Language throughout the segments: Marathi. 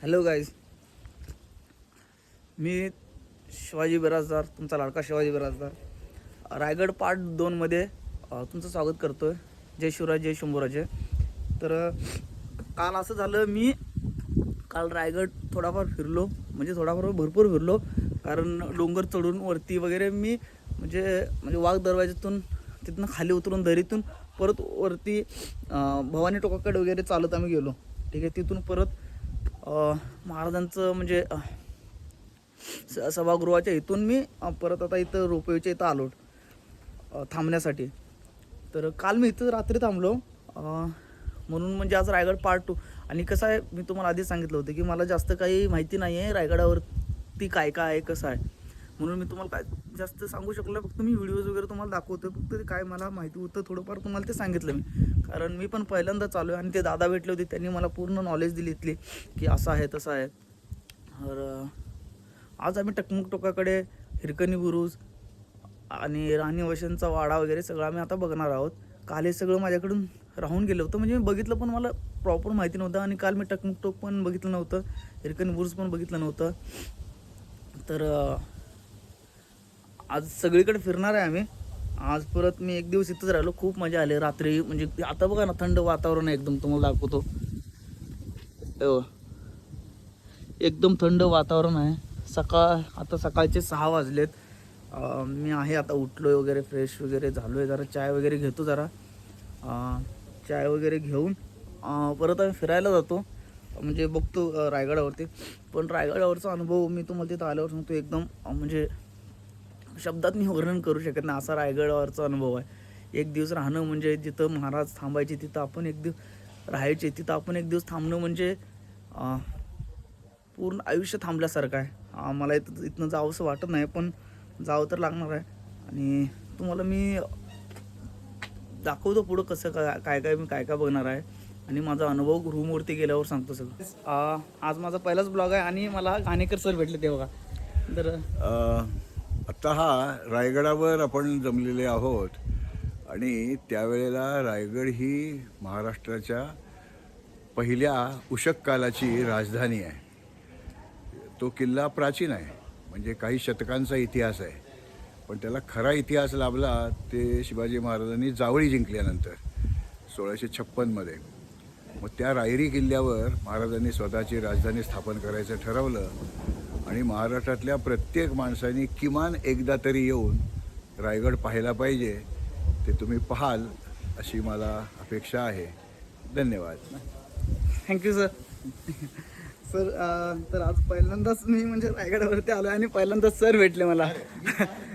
हॅलो गाईज मी शिवाजी बिराजदार तुमचा लाडका शिवाजी बिराजदार. रायगड पार्ट दोनमध्ये तुमचं स्वागत करतो आहे जय शिवराज जय शंभूराजे. तर काल असं झालं मी काल रायगड थोडाफार फिरलो. म्हणजे थोडाफार भरपूर फिरलो. कारण डोंगर चढून वरती वगैरे मी म्हणजे म्हणजे वाघ दरवाज्यातून तिथनं खाली उतरून दरीतून परत वरती भवानी टोकाकडे वगैरे चालत आम्ही गेलो. ठीक आहे? तिथून परत महाराजांचं म्हणजे स- सभागृहाच्या इथून मी परत आता इथं रोपवेच्या इथं आलो थांबण्यासाठी. तर काल मी इथं रात्री थांबलो म्हणून म्हणजे आज रायगड पार्ट टू आणि कसं आहे मी तुम्हाला आधीच सांगितलं होतं की मला जास्त काही माहिती नाही आहे रायगडावरती काय काय आहे कसं आहे. म्हणून मी तुम्हाला काय जास्त सांगू शकलो फक्त मी व्हिडिओज वगैरे तुम्हाला दाखवतो फक्त ते काय मला माहिती होतं थोडंफार तुम्हाला ते सांगितलं मी. कारण मी पण पहिल्यांदा चालू आहे आणि ते दादा भेटले होते त्यांनी मला पूर्ण नॉलेज दिली इथली की असं आहे तसं आहे. तर आज आम्ही टकमुक टोकाकडे हिरकणी बुरुज आणि राणी वशनचा वाडा वगैरे सगळं आम्ही आता बघणार आहोत. काल हे सगळं माझ्याकडून राहून गेलं होतं म्हणजे मी बघितलं पण मला प्रॉपर माहिती नव्हतं आणि काल मी टकमुक टोक पण बघितलं नव्हतं हिरकणी बुरुज पण बघितलं नव्हतं. तर आज सगळीकडे फिरणार आहे आम्ही. आज परत मी एक दिवस इथंच राहिलो. खूप मजा आली. रात्री म्हणजे आता बघा ना थंड वातावरण आहे एकदम तुम्हाला दाखवतो. एकदम थंड वातावरण आहे. सकाळ आता सकाळचे सहा वाजलेत. मी आहे आता उठलो आहे वगैरे फ्रेश वगैरे झालो आहे जरा चाय वगैरे घेतो जरा. चाय वगैरे घेऊन परत आम्ही फिरायला जातो. म्हणजे बघतो रायगडावरती. पण रायगडावरचा अनुभव मी तुम्हाला तिथं आल्यावर सांगतो. एकदम म्हणजे शब्दात मी वर्णन करू शकत नाही. असा रायगडावरचा अनुभव आहे. एक दिवस राहणं म्हणजे जिथं महाराज थांबायचे तिथं आपण एक दिवस राहायचे तिथं आपण एक दिवस थांबणं म्हणजे पूर्ण आयुष्य थांबल्यासारखं आहे. मला इथं इथनं जावंसं वाटत नाही पण जावं तर लागणार आहे. आणि तुम्हाला मी दाखवतो पुढं कसं काय काय काय मी काय काय बघणार आहे. आणि माझा अनुभव रूमवरती गेल्यावर सांगतो सगळं. आज माझा पहिलाच ब्लॉग आहे आणि मला घाणेकर सर भेटले ते बघा. तर आत्ता हा रायगडावर आपण जमलेले आहोत आणि त्यावेळेला रायगड ही महाराष्ट्राच्या पहिल्या उषक कालाची राजधानी आहे. तो किल्ला प्राचीन आहे म्हणजे काही शतकांचा इतिहास आहे. पण त्याला खरा इतिहास लाभला ते शिवाजी महाराजांनी जावळी जिंकल्यानंतर सोळाशे छप्पनमध्ये मग त्या रायरी किल्ल्यावर महाराजांनी स्वतःची राजधानी स्थापन करायचं ठरवलं. आणि महाराष्ट्रातल्या प्रत्येक माणसाने किमान एकदा तरी येऊन रायगड पाहायला पाहिजे ते तुम्ही पाहाल अशी मला अपेक्षा आहे. धन्यवाद. थँक्यू सर सर तर आज पहिल्यांदाच मी म्हणजे रायगडावरती आलो आणि पहिल्यांदाच सर भेटले मला.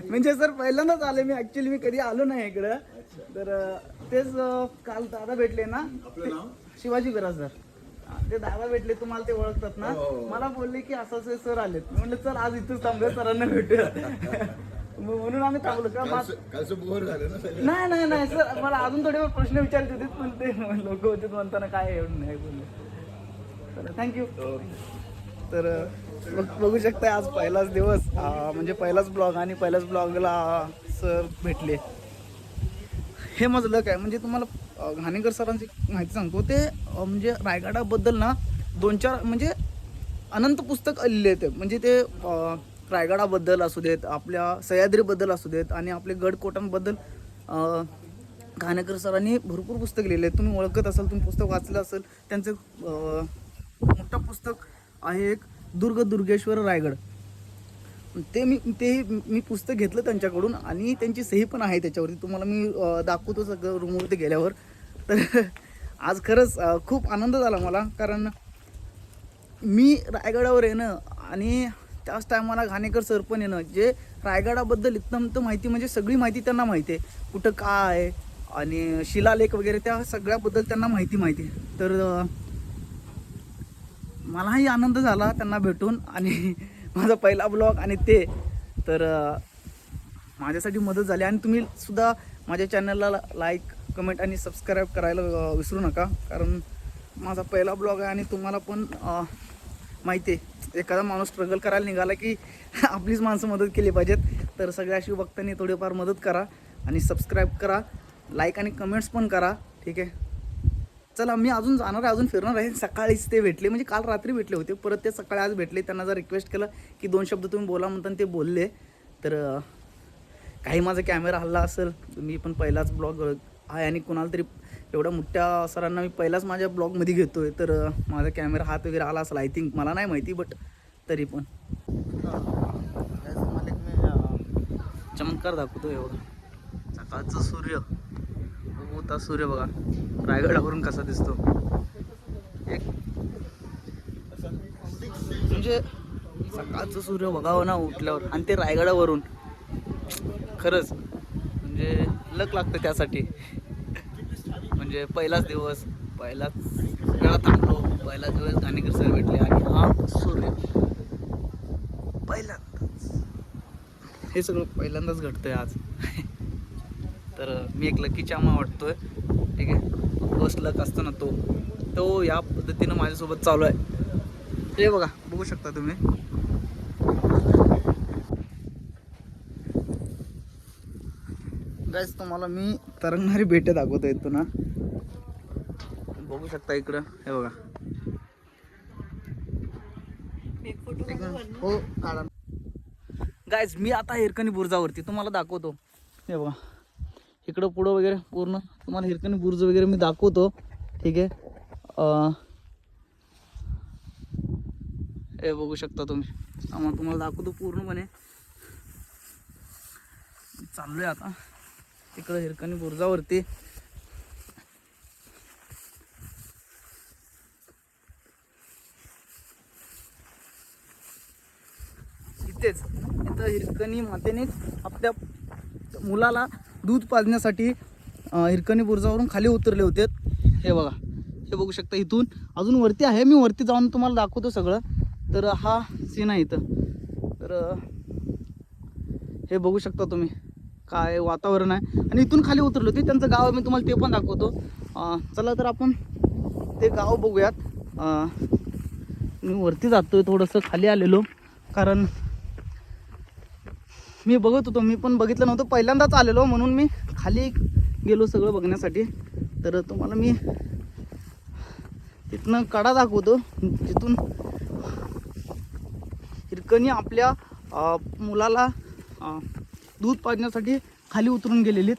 म्हणजे सर पहिल्यांदाच आले मी. ऍक्च्युली मी कधी आलो नाही इकडं. तर तेच काल दादा भेटले ना. शिवाजी बिराजदार. ते दादा भेटले तुम्हाला ते ओळखतात ना? मला बोलले की असं असं सर आलेत. म्हणलं सर आज इथंच थांबलो सरांना भेटूया. म्हणून आम्ही थांबलो. का नाही नाही नाही सर मला अजून थोडे प्रश्न विचारत होते पण ते लोक होते म्हणताना काय एवढं नाही बोलले. थँक्यू तर बघ- बघू शकता आज पहिलाच दिवस. म्हणजे पहिलाच ब्लॉग आणि पहिल्याच ब्लॉगला सर भेटले. हे माझं लक आहे म्हणजे तुम्हाला घाणेकर सरांची माहिती सांगतो. ते म्हणजे रायगडाबद्दल ना दोन चार म्हणजे अनंत पुस्तक आलेले आहेत म्हणजे ते रायगडाबद्दल असू देत आपल्या सह्याद्रीबद्दल असू देत आणि आपले गडकोटांबद्दल घाणेकर सरांनी भरपूर पुस्तक लिहिले आहेत. तुम्ही ओळखत असाल तुम्ही पुस्तक वाचलं असेल त्यांचं मोठं पुस्तक आहे एक दुर्ग दुर्गेश्वर रायगड. ते मी ते मी पुस्तक घेतलं त्यांच्याकडून आणि त्यांची सही पण आहे त्याच्यावरती. तुम्हाला मी दाखवतो सगळं रूमवरती गेल्यावर. तर आज खरंच खूप आनंद झाला मला. कारण मी रायगडावर येणं आणि त्याच टायमाला घाणेकर सर पण येणं जे रायगडाबद्दल इतंत माहिती म्हणजे सगळी माहिती त्यांना माहिती आहे. कुठं काय आहे आणि शिलालेख वगैरे त्या सगळ्याबद्दल त्यांना माहिती माहिती आहे. तर मलाही आनंद झाला त्यांना भेटून आणि माझा पहिला ब्लॉग आणि ते. तर माझ्यासाठी मदत झाली. आणि तुम्ही सुद्धा माझ्या चॅनलला लाईक कमेंट आणि सबस्क्राईब करायला विसरू नका. कारण माझा पहिला ब्लॉग आहे आणि तुम्हाला पण माहिती आहे. एखादा माणूस स्ट्रगल करायला निघाला की आपलीच माणसं मदत केली पाहिजेत. तर सगळ्या शिवभक्तांनी थोडीफार मदत करा आणि सबस्क्राईब करा. लाईक आणि कमेंट्स पण करा. ठीक आहे? चला मी अजून जाणार आहे अजून फिरणार आहे. सकाळीच ते भेटले. म्हणजे काल रात्री भेटले होते. परत ते सकाळी आज भेटले. त्यांना जर रिक्वेस्ट केलं की दोन शब्द तुम्ही बोला म्हणताना ते बोलले तर काही माझा कॅमेरा हल्ला असेल. मी पण पहिलाच ब्लॉग आहे आणि कुणाला तरी एवढ्या मोठ्या सरांना मी पहिलाच माझ्या ब्लॉगमध्ये घेतो आहे तर माझा कॅमेरा हात वगैरे आला असेल आय थिंक मला नाही माहिती बट तरी पण. चमत्कार दाखवतो एवढं. सकाळचं सूर्य. होता सूर्य बघा. रायगडावरून कसा दिसतो. एक. म्हणजे सकाळचं सूर्य बघावं ना उठल्यावर. आणि ते रायगडावरून. खरंच. म्हणजे लक लागतं त्यासाठी. म्हणजे पहिलाच दिवस पहिलाच वेळा थांबलो पहिलाच दिवस गाणेकर सर भेटले आणि हा सूर्य पहिल्यांदाच हे सगळं पहिल्यांदाच घडतंय आज. तर मी एक लकी चामा वाटतोय. ठीक आहे? फर्स्ट लक असतो ना तो. तो या पद्धतीनं माझ्यासोबत चालू आहे. हे बघा बघू शकता तुम्ही. गाईज तुम्हाला मी तरंगणारी बेटे दाखवतो येतो ना बघू शकता इकडं हे बघा. हो काढा. गायज मी आता हिरकणी बुर्जावरती तुम्हाला दाखवतो. हे बघा. इकडं पुढं वगैरे पूर्ण तुम्हाला हिरकणी बुर्ज वगैरे मी दाखवतो. ठीक आहे? हे बघू शकता तुम्ही. आम्हाला तुम्हाला दाखवतो पूर्णपणे. चाललोय आता. तिकडं हिरकणी बुर्जावरती. इथेच इथं हिरकणी मातेने आपल्या मुलाला दूध पाजण्यासाठी हिरकणी बुर्जावरून खाली उतरले होते. हे बघा हे बघू शकता इथून. अजून वरती आहे मी वरती जाऊन तुम्हाला दाखवतो सगळं. तर हा सीन आहे इथं. तर हे बघू शकता तुम्ही. काय वातावरण आहे. आणि इथून खाली उतरलो ते त्यांचं गाव मी तुम्हाला ते पण दाखवतो. चला तर आपण ते गाव बघूयात. मी वरती जातो आहे थोडंसं खाली आलेलो. कारण मी बघत होतो मी पण बघितलं नव्हतं. पहिल्यांदाच आलेलो म्हणून मी खाली गेलो सगळं बघण्यासाठी. तर तुम्हाला मी तिथनं कडा दाखवतो. जिथून हिरकणी आपल्या मुलाला दूध पाजण्यासाठी खाली उतरून गेलेली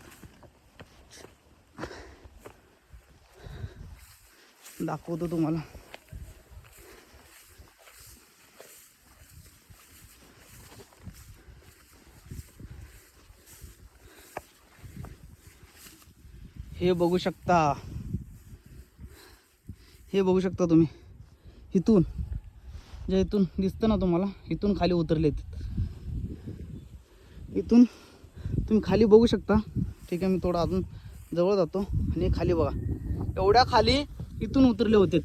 दाखवतो तुम्हाला. हे बघू शकता. हे बघू शकता तुम्ही. इथून जे इथून दिसतं ना तुम्हाला इथून खाली उतरलेत. इथून तुम्ही खाली बघू शकता. ठीक आहे मी थोडं अजून जवळ जातो. आणि खाली बघा. एवढ्या खाली इथून उतरले होते.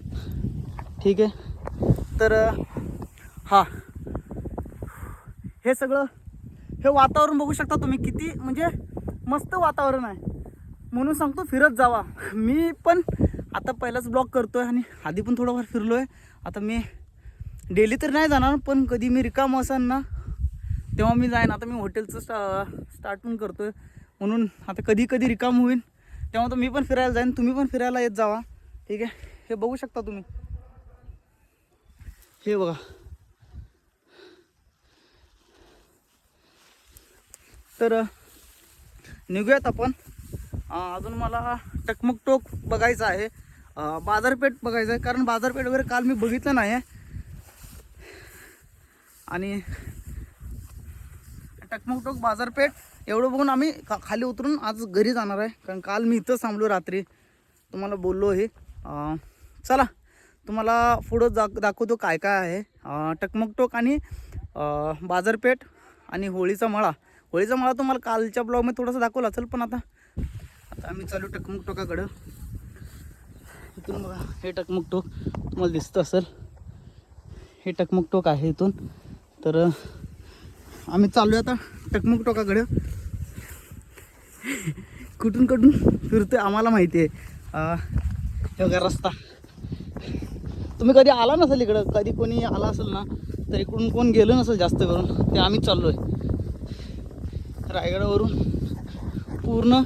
ठीक आहे. तर हा. हे सगळं हे वातावरण बघू शकता तुम्ही. किती म्हणजे मस्त वातावरण आहे. म्हणून सांगतो फिरत जावा. मी पण आता पहिलाच ब्लॉग करतोय आणि आधी पण थोडंफार फिरलो आहे आता मी डेली तर नाही जाणार पण कधी मी रिकाम असेल ना तेव्हा मी जाईन. आता मी हॉटेलचं स्टा स्टार्ट पण आहे म्हणून आता कधी कधी रिकाम होईल तेव्हा तर मी पण फिरायला जाईन. तुम्ही पण फिरायला येत जावा. ठीक आहे? हे बघू शकता तुम्ही. हे बघा. तर निघूयात आपण. अजून मला टकमक टोक बघायचं आहे. बाजारपेठ बघायचं आहे. कारण बाजारपेठ वगैरे काल मी बघितलं नाही आहे आणि टकमकटोक बाजारपेठ. एवढं बघून आम्ही खा खाली उतरून आज घरी जाणार आहे. कारण काल मी इथंच थांबलो रात्री. तुम्हाला बोललो हे. चला. तुम्हाला पुढं जा दाखवतो काय काय आहे. टकमकटोक आणि बाजारपेठ आणि होळीचा मळा. होळीचा मळा तुम्हाला कालच्या ब्लॉगमध्ये थोडासा दाखवला चल पण आता आता आम्ही चालू टकमकटोकाकडं. इथून बघा हे टकमकटोक तुम्हाला दिसतं असेल. हे टकमकटोक आहे इथून. तर आम्ही चाललो आता टकमक टोकाकडं. कुठून कुठून फिरतो आम्हाला माहिती आहे. हे बघा रस्ता. तुम्ही कधी आला नसेल इकडं? कधी कोणी आला असेल ना तर इकडून कोण गेलो नसेल जास्त करून ते आम्ही चाललो आहे रायगडावरून पूर्ण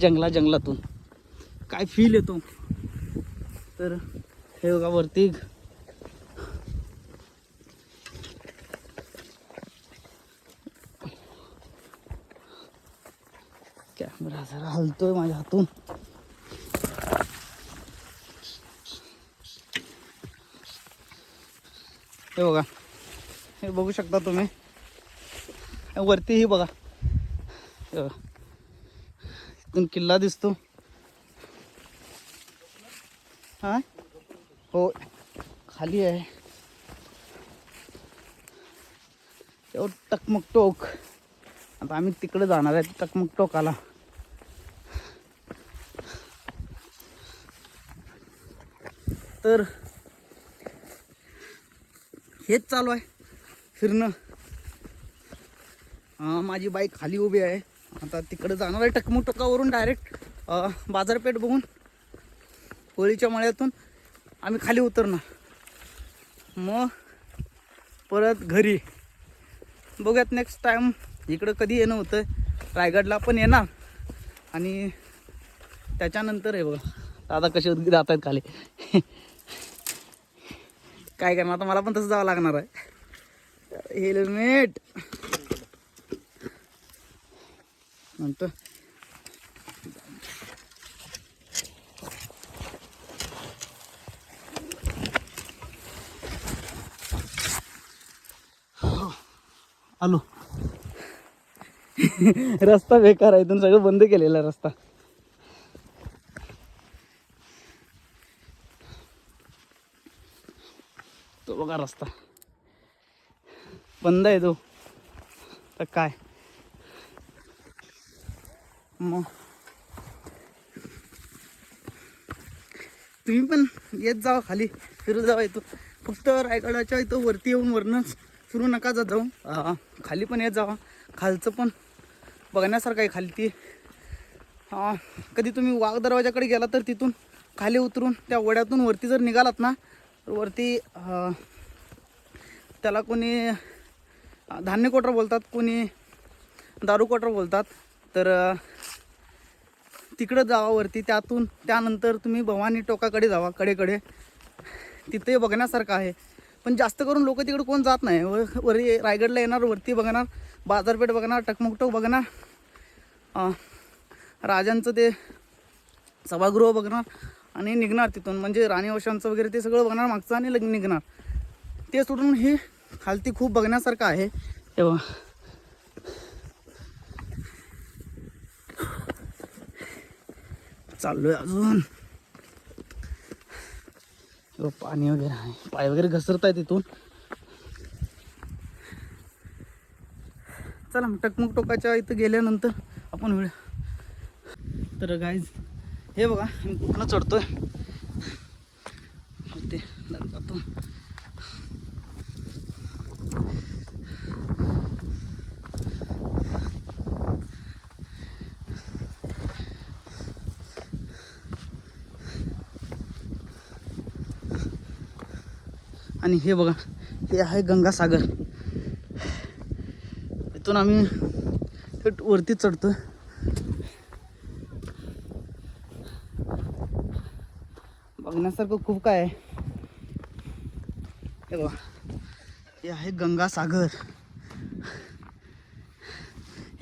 जंगला जंगलातून. काय फील येतो? तर हे बघा वरती कॅमेरा जरा हलतोय माझ्या हातून. हे बघा. हे बघू शकता तुम्ही. वरतीही बघा. हे बघा. इथून किल्ला दिसतो. हा? हो खाली आहे. एवढं टकमक टोक. आता आम्ही तिकडे जाणार आहे टकमक टोकाला. तर हेच चालू आहे फिरणं. माझी बाईक खाली उभी आहे. आता तिकडे जाणार आहे टकमुटकावरून डायरेक्ट बाजारपेठ बघून होळीच्या मळ्यातून आम्ही खाली उतरणार. मग परत घरी. बघूयात नेक्स्ट टाईम इकडं कधी येणं होतं रायगडला पण येणार. आणि त्याच्यानंतर आहे बघा दादा कसे जात आहेत खाली. काय करणार? आता मला पण तसं जावं लागणार आहे. हेल्मेट नंतर आलो. रस्ता बेकार आहे इथून सगळं बंद केलेला आहे रस्ता तो बघा रस्ता बंद आहे तो. तर काय? मग. तुम्ही पण येत जावा खाली. फिरू जावा येतो फक्त रायगडाच्या इथं वरती येऊन वरनच फिरू नका जात जाऊ. खाली पण येत जावा. खालचं पण बघण्यासारखं आहे खाली ती. कधी तुम्ही वाघ दरवाजाकडे गेला तर तिथून खाली उतरून त्या वड्यातून वरती जर निघालात ना तर वरती त्याला कोणी धान्य कोटर बोलतात कोणी दारू कोटर बोलतात. तर तिकडं जावा वरती त्यातून त्यानंतर तुम्ही भवानी टोकाकडे जावा कडेकडे. तिथे बघण्यासारखं आहे. पण जास्त करून लोक तिकडे कोण जात नाही. व- वरी रायगडला येणार वरती बघणार बाजारपेठ बघणार टकमकटोक बघणार. राजांचं ते सभागृह बघणार आणि निघणार तिथून. म्हणजे राणी वशांचं वगैरे ते सगळं बघणार मागचं आणि निघणार. ते सोडून हे खालती खूप बघण्यासारखं आहे. तेव्हा चाललोय अजून. पाणी वगैरे आहे. पाय वगैरे घसरत आहे तिथून? चला मग टकमक टोकाच्या इथं गेल्यानंतर आपण वेळ तर गाईज हे बघा मी कुठनं चढतोय ते जातो आणि हे बघा हे आहे गंगासागर. इथून आम्ही थेट वरती चढतो बघण्यासारखं खूप काय आहे. हे बघा हे आहे गंगासागर.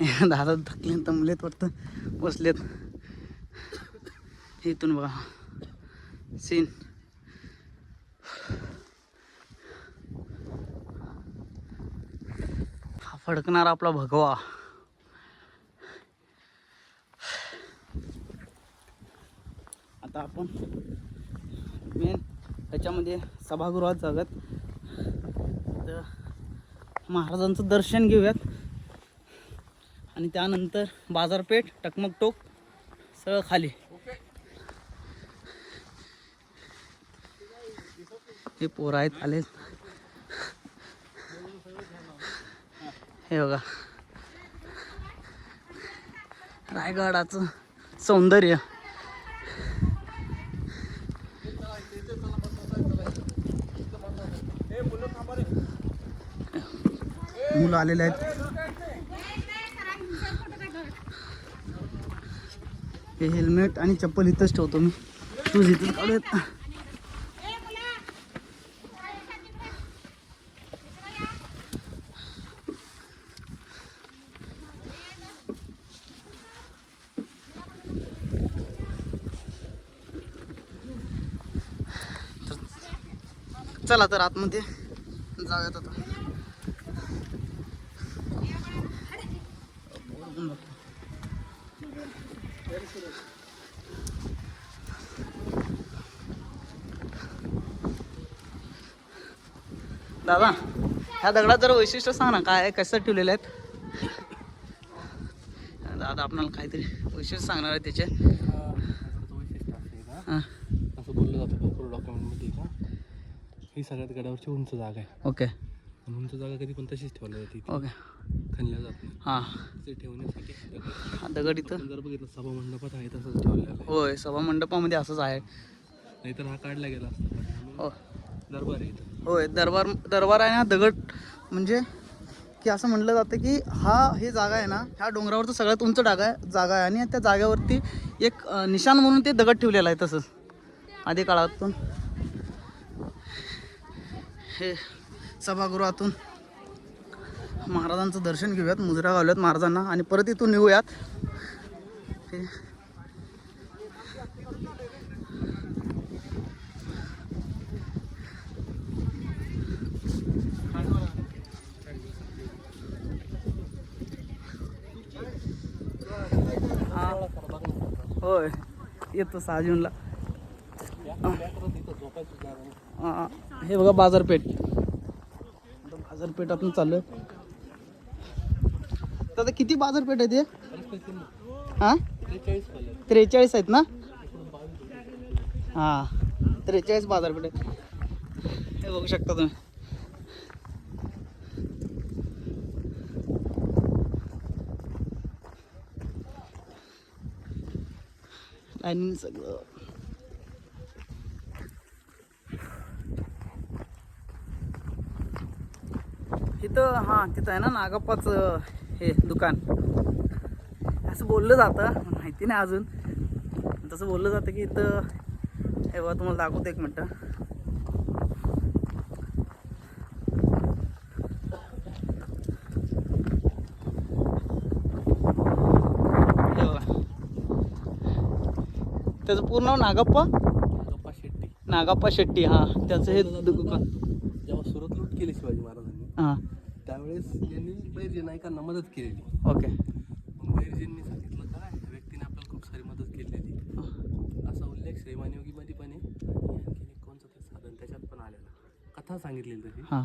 हे दादा थकले दमलेत वाटतं. बसलेत. इथून बघा सीन फडकणारा आपला भगवा. आता आपण मेन त्याच्यामध्ये सभागृहात जगत तर महाराजांचं दर्शन घेऊयात. आणि त्यानंतर बाजारपेठ टकमक टोक सगळं खाली. हे पोरं आहेत आलेच हे बघा. रायगडाचं सौंदर्य. मुलं आलेले आहेत. हे हेल्मेट आणि चप्पल इथंच ठेवतो मी. तू इथं काढूयात. चला तर आतमध्ये जाऊयात आता. दादा ह्या दगडात जर वैशिष्ट्य सांग ना काय कसं ठेवलेले आहेत? दादा आपणाला काहीतरी वैशिष्ट्य सांगणार आहे त्याचे हां असं बोललं जातं भरपूर डॉक्युमेंटमध्ये का ही सगळ्यात गडावरची उंच जागा आहे. ओके. उंच जागा कधी पण तशीच ठेवली जाते ओके. खणल्या जात नाही. हां. ते ठेवण्यासाठी दगड- दगड इथं? आपण जर बघितलं सभा मंडपात आहे तसंच ठेवलेलं आहे. होय सभा मंडपामध्ये असंच आहे. नाहीतर हा काढला गेला असता. पण हो. दरबार आहे इथं. होय दरबार दरबार आहे ना दगड म्हणजे की असं म्हटलं जातं की हा हे जागा आहे ना ह्या डोंगरावरचं सगळ्यात उंच जागा आहे जागा आहे आणि त्या जागेवरती एक अं, निशाण म्हणून ते दगड ठेवलेलं आहे तसंच. आधी काळातून. हे सभागृहातून महाराजांचं दर्शन घेऊयात मुजरा घालूयात महाराजांना आणि परत इथून निघूयात हे होय येतो सहा जूनला हे बघा बाजारपेठ. बाजारपेठ आपण चाललोय. दादा किती बाजारपेठ आहे ते हा? त्रेचाळीस आहेत ना? हा त्रेचाळीस बाजारपेठ आहे हे बघू शकता तुम्ही. लाईन सगळं. इथं हां तिथं आहे ना नागप्पाचं हे दुकान. असं बोललं जातं माहिती नाही अजून. तसं बोललं जातं की इथं हे बघा तुम्हाला दाखवतो एक मिनटं. त्याचं पूर्ण नाव नागप्पा? गप्पा शेट्टी. नागप्पा शेट्टी हां. त्याचं हे दुकान. जेव्हा सुरत लूट केली शिवाजी महाराजांनी हां. त्यावेळेस यांनी बैरजी नायकांना मदत केलेली. ओके. मग बैरजींनी सांगितलं काय? व्यक्तीने आपल्याला खूप सारी मदत केलेली. असा उल्लेख श्रीमानयोगीमध्ये पण आहे. आणि आणखीन एक कोणतं तरी साधन त्याच्यात पण आलेला. कथा सांगितलेली हां.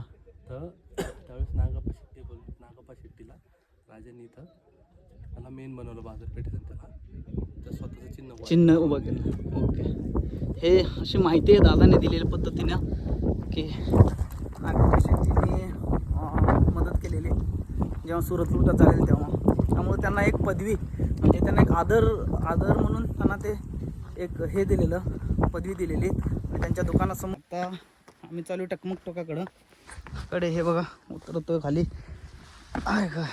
तर त्यावेळेस नागप्पा शेट्टी बोल नागप्पा शेट्टीला राजांनी इथं त्याला मेन बनवलं बाजारपेठेत त्याला त्या स्वतःचं चिन्ह चिन्ह उभं केलं. ओके. हे अशी माहिती आहे दादाने दिलेल्या पद्धतीनं की नागपूर शेट्टीने जेव्हा सुरत लुटत झालेली तेव्हा. त्यामुळे त्यांना एक पदवी म्हणजे त्यांना एक आदर आदर म्हणून त्यांना ते एक हे दिलेलं पदवी दिलेली. आणि त्यांच्या दुकानासमोर आता आम्ही चालू आहे टकमक टोकाकडं. कडे हे बघा उतरतो खाली. आहे का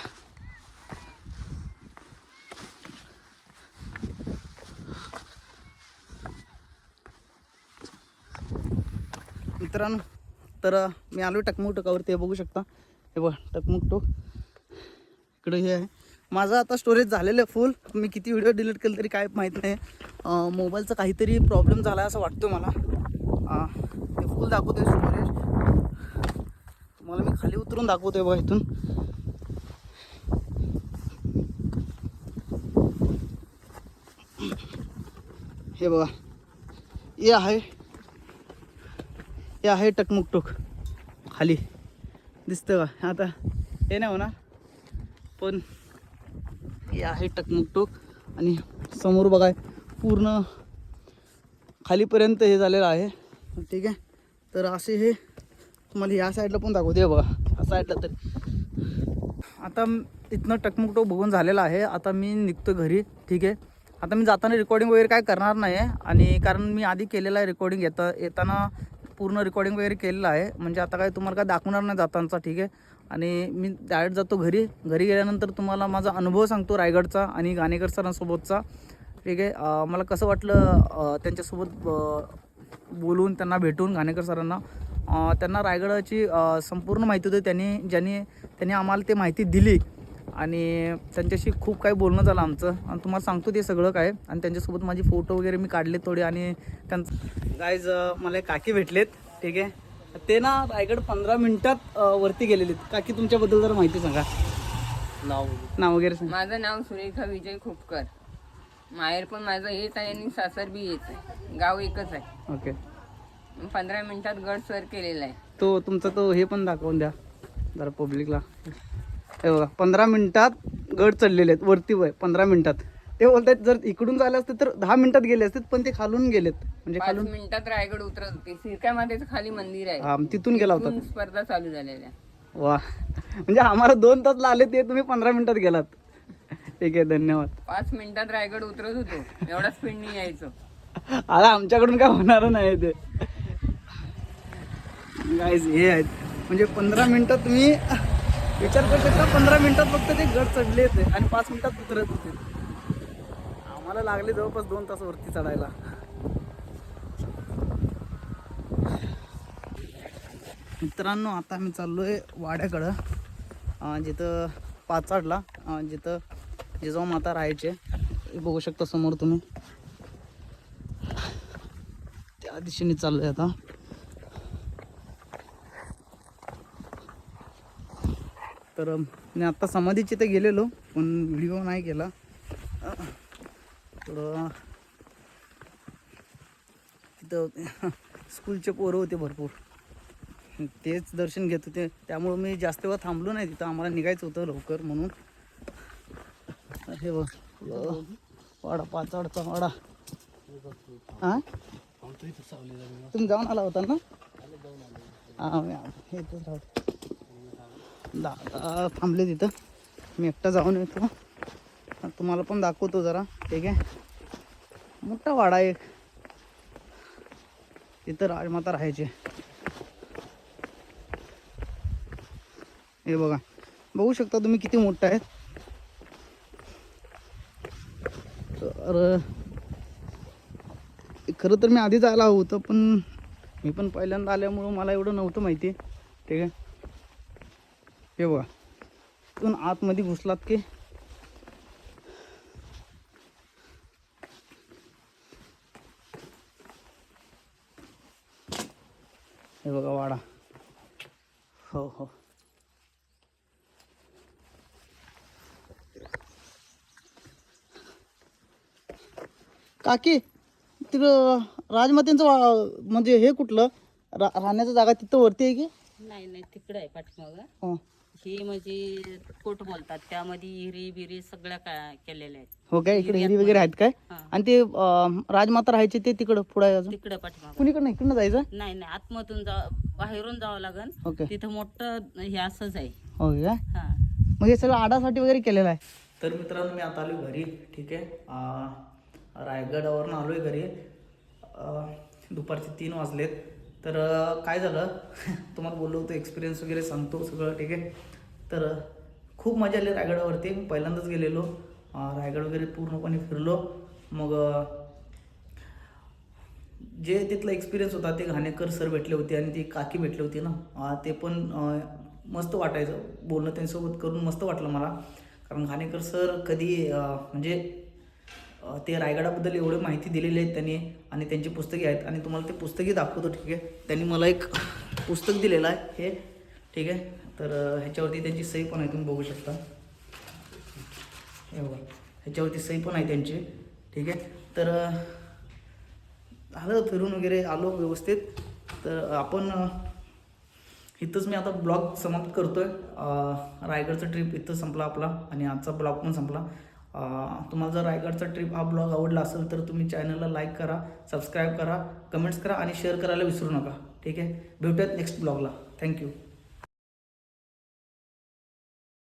मित्रांनो तर मी आलो टकमुक टोकावरती हे बघू शकता. हे बघा टकमुक टोक. इकडे हे आहे. माझं आता स्टोरेज झालेलं आहे फुल मी किती व्हिडिओ डिलीट केले तरी काय माहीत नाही. मोबाईलचा काहीतरी प्रॉब्लेम झाला आहे असं वाटतं मला. ते फुल दाखवतोय स्टोरेज तुम्हाला मी खाली उतरून दाखवतोय बघा इथून. हे बघा. हे आहे. हे आहे टकमुकटुक. खाली. दिसतं का आता हे नाही होणार. पण हे आहे टकमुकटोक. आणि समोर बघा पूर्ण खालीपर्यंत हे झालेलं आहे. ठीक आहे? तर असे हे तुम्हाला या साईडला पण दाखवते. बघा ह्या साईडला तर. आता इथनं टकमुकटोक बघून झालेला आहे. आता मी निघतो घरी. ठीक आहे? आता मी जाताना रेकॉर्डिंग वगैरे काय करणार नाही आहे आणि कारण मी आधी केलेलं आहे रेकॉर्डिंग येता येताना पूर्ण रेकॉर्डिंग वगैरे केलेलं आहे. म्हणजे आता काय तुम्हाला काय दाखवणार नाही जातानाचा ठीक आहे? आणि मी डायरेक्ट जातो घरी. घरी गेल्यानंतर तुम्हाला माझा अनुभव सांगतो रायगडचा आणि गाणेकर सरांसोबतचा. ठीक आहे? मला कसं वाटलं त्यांच्यासोबत बोलून त्यांना भेटून घाणेकर सरांना त्यांना रायगडाची संपूर्ण माहिती होती. त्यांनी ज्यांनी त्यांनी आम्हाला ते माहिती दिली आणि त्यांच्याशी खूप काही बोलणं झालं आमचं. आणि तुम्हाला सांगतो ते सगळं काय. आणि त्यांच्यासोबत माझे फोटो वगैरे मी काढले थोडे आणि त्यांचं गायज मला एक काकी भेटलेत. ठीक आहे? ते ना रायगड पंधरा मिनिटात अं, वरती गेलेले आहेत. काकी तुमच्याबद्दल जरा माहिती सांगा. नाव नाव वगैरे सांगा. माझं नाव सुरेखा विजय खोपकर. माहेर पण माझं हेच आहे आणि सासर बी हेच आहे. गाव एकच आहे. ओके. पंधरा मिनिटात गड सर केलेला आहे. तो तुमचा तो हे पण दाखवून द्या. जरा पब्लिकला हे बघा पंधरा मिनिटात गड चढलेले आहेत. वरती वय पंधरा मिनिटात. ते बोलतात जर इकडून झाले असते तर दहा मिनिटात गेले असते पण ते खालून गेलेत. म्हणजे पाच खालून मिनिटात रायगड उतरत होते. सिरका मातेचं खाली मंदिर आहे. हा, तिथून गेला होता. तिथून स्पर्धा चालू झालेल्या. वा. म्हणजे आम्हाला दोन तास लागले ते तुम्ही पंधरा मिनिटात गेलात. ठीक आहे धन्यवाद. पाच मिनिटात रायगड उतरत होतो. एवढा स्पीडने यायचो. आता आमच्याकडून काय होणार नाही ते. गाईज हे आहेत. म्हणजे पंधरा मिनिटात तुम्ही विचार करू शकता पंधरा मिनिटात फक्त ते गड चढले होते आणि पाच मिनिटात उतरत होते. मला लागले जवळपास दोन तास वरती चढायला. मित्रांनो आता आम्ही चाललोय वाड्याकडं. जिथं पाचाडला जिथं जिजाऊ माता राहायचे. बघू शकता समोर तुम्ही. त्या दिशेने चाललोय आता. तर मी आत्ता समाधीची तर गेलेलो पण व्हिडिओ नाही केला. थोडं होते स्कूलचे पोरं होते भरपूर. तेच दर्शन घेत होते. त्यामुळं मी जास्त वेळ थांबलो नाही तिथं. आम्हाला निघायचं होतं लवकर म्हणून. हे बघ. वाडा पाचाडचा वाडा. हा? तुम्ही जाऊन आला होता ना? हा हे दादा थांबले तिथं. मी एकटा जाऊन येतो. तुम्हाला पण दाखवतो जरा. ठीक आहे? मोठा वाडा आहे. इथं राजमाता राहायचे. हे बघा. बघू शकता तुम्ही किती मोठा आहे तर खरं तर मी आधी जायला हवं होतं पण मी पण पहिल्यांदा आल्यामुळं मला एवढं नव्हतं माहिती. ठीक आहे? हे बघा. तिथून आतमध्ये घुसलात की हे बघा वाडा हो हो काकी तिकडं राजमातेंचं वा- म्हणजे हे कुठलं? रा राहण्याचं जागा तिथं वरती आहे की? नाही नाही तिकडे आहे पाठीमागं. हो. ही म्हणजे कोट बोलतात त्यामध्ये हिरी बिरी सगळ्या काय केलेल्या आहेत. हो काय? इकडे हिरी वगैरे आहेत काय? हा. आणि ते अं, राजमाता राहायचे ते तिकडं पुढे आहे अजून? तिकडे पाठीमागं. कुणीकडनं इकडनं जायचं? नाही नाही आतमधून जा बाहेरून जावं लागन. ओके. तिथं मोठं हे असंच आहे. हो काय हा. मग हे सगळं आडासाठी वगैरे केलेलं आहे? तर मित्रांनो मी आता आलो घरी ठीक आहे? रायगडावरून आलो आहे घरी दुपारचे तीन वाजलेत. तर काय झालं? तुम्हाला बोललो होतो एक्सपिरियन्स वगैरे सांगतो सगळं ठीक आहे? तर खूप मजा आली रायगडावरती. मी पहिल्यांदाच गेलेलो. रायगड वगैरे पूर्णपणे फिरलो. मग जे तिथला एक्सपिरियन्स होता ते घाणेकर सर भेटले होते आणि ती काकी भेटली होती ना. ते पण मस्त वाटायचं. बोलणं त्यांच्यासोबत करून मस्त वाटलं मला. कारण घाणेकर सर कधी म्हणजे ते रायगडाबद्दल एवढी माहिती दिलेली आहे त्यांनी आणि त्यांची पुस्तके आहेत. आणि तुम्हाला ते पुस्तकही दाखवतो ठीक आहे? त्यांनी मला एक पुस्तक दिलेलं आहे हे ठीक आहे? तर ह्याच्यावरती त्यांची सही पण आहे तुम्ही बघू शकता. हे बघा ह्याच्यावरती सही पण आहे त्यांची ठीक आहे? तर आलं फिरून वगैरे आलो व्यवस्थित. तर आपण इथंच मी आता ब्लॉग समाप्त करतो आहे रायगडचा ट्रिप इथं संपला आपला आणि आजचा ब्लॉग पण संपला. तुम्हाला जर रायगडचा ट्रिप हा ब्लॉग आवडला असेल तर तुम्ही चॅनलला लाईक करा सबस्क्राईब करा कमेंट्स करा आणि शेअर करायला विसरू नका. ठीक आहे? भेटूयात नेक्स्ट ब्लॉगला थँक्यू